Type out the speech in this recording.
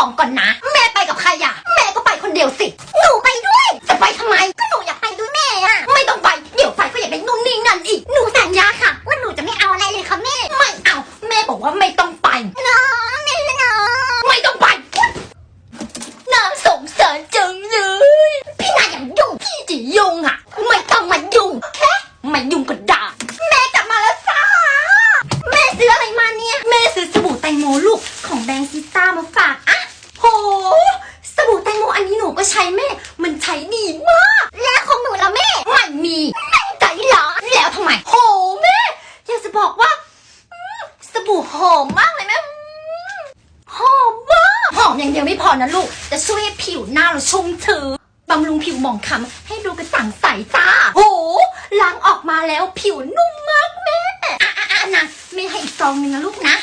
ของก่อนนะ แม่ไปกับใครอะแม่ก็ไปคนเดียวสิ หนูไปด้วย จะไปทำไม ก็หนูอยากไปด้วยแม่อะไม่ต้องไป เดี๋ยวไปก็อยากได้นู่นนี่นั่นอีก หนูสัญญาค่ะ ว่าหนูจะไม่เอาอะไรเลยค่ะแม่ ไม่เอา แม่บอกว่าไม่ต้องไปน้องแม่น้องไม่ต้องไปน่าสงสารจังเลย พี่นายอย่างยุ่งพี่จะยุ่งอะไม่ต้องมายุ่งแค่ไม่ยุ่งก็ได้ แม่กลับมาแล้วจ้าแม่ซื้ออะไรมาเนี่ย แม่ซื้อสบู่แตงโมลูกของแบรนด์ซิสต้ามาฝากอะโห สบู่แตงโมอันนี้หนู ก็ใช้แม่ มันใช้ดีมาก แล้วของหนูละแม่ไม่มีแม่ใจหรอแล้วทำไมโหแม่อยากจะบอกว่าสบู่หอมมากเลยแม่หอมมากหอมอย่างเดียวไม่พอนะลูกจะช่วยให้ผิวหน้าเราชุ่มชื้นบำรุงผิวหมองคล้ำให้ดูกระจ่างใสจ้าโหล้างออกมาแล้วผิวนุ่มมากแม่อะอะอะนะแม่ให้อีกซองหนึ่งนะลูกนะ